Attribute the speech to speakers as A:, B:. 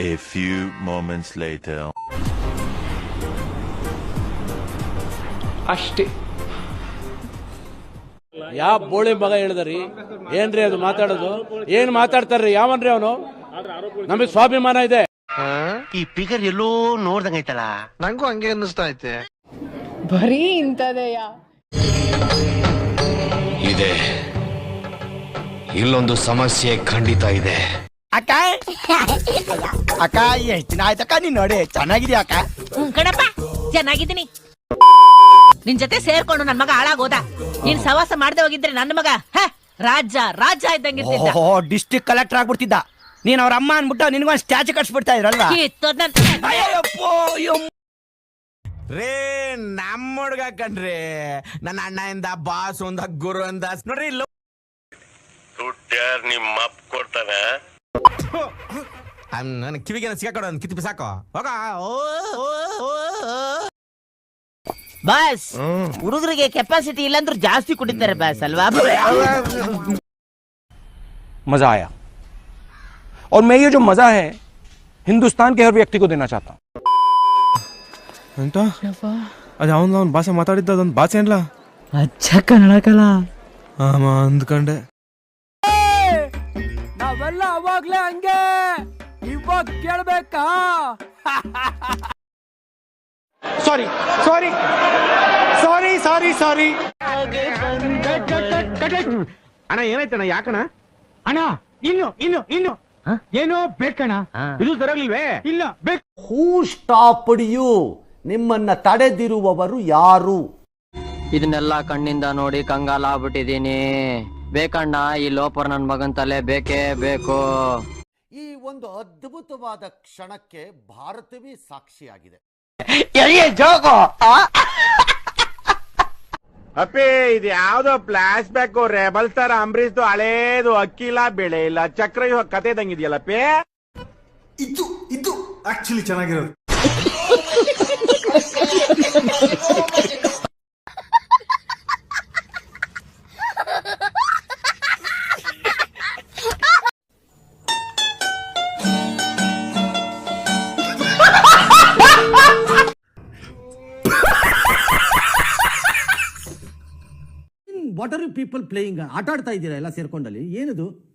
A: A few moments later.
B: ಅಷ್ಟೇ.
C: ಯಾವ ಬೋಳಿ ಮಗ ಹೇಳಿದ್ರಿ? ಏನ್ರಿ ಅದು ಮಾತಾಡೋದು? ಏನ್ ಮಾತಾಡ್ತಾರ್ರಿ? ಯಾವನ್ರಿ ಅವನು? ನಮಗೆ ಸ್ವಾಭಿಮಾನ ಇದೆ.
D: ಈ ಫಿಗರ್ ಎಲ್ಲೋ ನೋಡ್ದಂಗೈತಲ್ಲ
E: ನಂಗೂ ಹಂಗೆ ಅನ್ನಿಸ್ತಾ ಐತೆ.
F: ಬರೀ ಇಂಥದೇ
G: ಇದೆ. ಇಲ್ಲೊಂದು ಸಮಸ್ಯೆ ಖಂಡಿತ ಇದೆ.
D: ಅಕ್ಕ? ಅಕ್ಕ ಎಷ್ಟು ದಿನ ಆಯ್ತಕ್ಕ ನೀನ್ ನೋಡಿ ಚೆನ್ನಾಗಿದ್ಯಾ ಅಕ್ಕ?
H: ಹ್ಮ್ ಕಣಪ್ಪ ಚೆನ್ನಾಗಿದ್ದೀನಿ. ನಿನ್ ಜೊತೆ ಸೇರ್ಕೊಂಡು ನನ್ ಮಗ ಹಾಳಾಗೋದ? ನೀನ್ ಸವಾಸ ಮಾಡದೆ ಹೋಗಿದ್ರೆ ನನ್ನ ಮಗ ಹ ರಾಜ ರಾಜ ಇದ್ದಂಗಿರ್ತಿದ್ದ.
D: ಓಹೋ ಡಿಸ್ಟ್ರಿಕ್ಟ್ ಕಲೆಕ್ಟರ್ ಆಗ್ಬಿಡ್ತಿದ್ದ. ನೀನ್ ಅವ್ರ ಅಮ್ಮ ಅನ್ಬಿಟ್ಟು ನಿನ್ಗೊಂದ್ ಸ್ಟ್ಯಾಚು ಕಟ್ಸ್ಬಿಡ್ತಾ ಇದ್ರಲ್ವಾ?
H: ಕಿತ್ತೋದ್ ನನ್-
I: ರೇ ನಮ್ಮ ಹುಡ್ಗ ಕಣ್ರಿ. ನನ್ನ ಅಣ್ಣ ಇಂದ ಬಾಸ್ ಒಂದ ಗುರು ಅಂದ ನೋಡ್ರಿ ಇಲ್ಲ
G: ದುಡ್ಡ್ಯಾರ್ ನಿಮ್ಮ ಅಪ್ಪ ಕೊಡ್ತಾನೆ?
I: ನನ್ನ ಕಿವಿಗೆ ಸಿಗಾಕೊಡ ಕಿತ್ತು ಬಿಸಾಕೋ ಹೋಗ ಓ, ಓ, ಓ, ಓ.
H: ಬಾಸ್ ಹುಡುಗರಿಗೆ ಕೆಪಾಸಿಟಿ ಇಲ್ಲಾಂದ್ರೂ ಜಾಸ್ತಿ ಕುಡಿತಾರೆ ಬಾಸ್ ಅಲ್ವಾ
B: मजा आया और मैं ये जो मजा है हिंदुस्तान के हर व्यक्ति को देना चाहता हूँ
E: ಅಂತ ಅದು ಅವನ್ ಅವ್ನ ಭಾಷೆ ಮಾತಾಡಿದ್ದ ಅದೊಂದು ಭಾಷೆ ಏನ್ಲ
H: ಅಚ್ಚ ಕನ್ನಡ ಕಲ
E: ಆಮ ಅಂದ್ಕೊಂಡೆ
C: ಅವೆಲ್ಲ ಅವಾಗ್ಲೇ ಹಂಗೆ. ಇವಾಗ ಕೇಳ್ಬೇಕಾ?
B: ಸಾರಿ ಸಾರಿ ಸಾರಿ ಸಾರಿ ಸಾರಿ
E: ಅಣ್ಣ ಏನಾಯ್ತಣ್ಣ ಯಾಕಣ್ಣ? ಅಣ್ಣ ಇನ್ನು ಇನ್ನು ಇನ್ನು. ಏನೋ ಬೇಕಣ್ಣ. ಇದು ತರಲಿಲ್ವೇ ಇಲ್ಲ ಬೇಕು
C: ಹೂ ಸ್ಟಾಪ್ಡ್ ನಿಮ್ಮನ್ನ ತಡೆದಿರುವವರು ಯಾರು?
J: ಇದನ್ನೆಲ್ಲ ಕಣ್ಣಿಂದ ನೋಡಿ ಕಂಗಾಲ ಆಗ್ಬಿಟ್ಟಿದ್ದೀನಿ ಬೇಕಣ್ಣ ಈ ಲೋಪರ್ ನನ್ ಮಗನ್ ತಲೆ ಬೇಕೇ ಬೇಕು.
C: ಈ ಒಂದು ಅದ್ಭುತವಾದ ಕ್ಷಣಕ್ಕೆ ಭಾರತವೇ ಸಾಕ್ಷಿಯಾಗಿದೆ.
I: ಅಪ್ಪಿ ಇದು ಯಾವ್ದೋ ಫ್ಲಾಶ್ ಬ್ಯಾಕ್ ರೆಬಲ್ ಸ್ಟಾರ್ ಅಂಬರೀಶ್ದು ಹಳೇದು ಅಕ್ಕಿಲ್ಲ ಬೆಳೆ ಇಲ್ಲ ಚಕ್ರ ಇವಾಗ ಕತೆ ಇದಂಗಿದೆಯಲ್ಲಪ್ಪಿ
E: ಇದು ಇದು ಆಕ್ಚುಲಿ ಚೆನ್ನಾಗಿರೋದು.
C: What are you people playing ಆಟ ಆಡ್ತಾ ಇದ್ದೀರಾ ಎಲ್ಲ ಸೇರ್ಕೊಂಡಲ್ಲಿ? ಏನದು?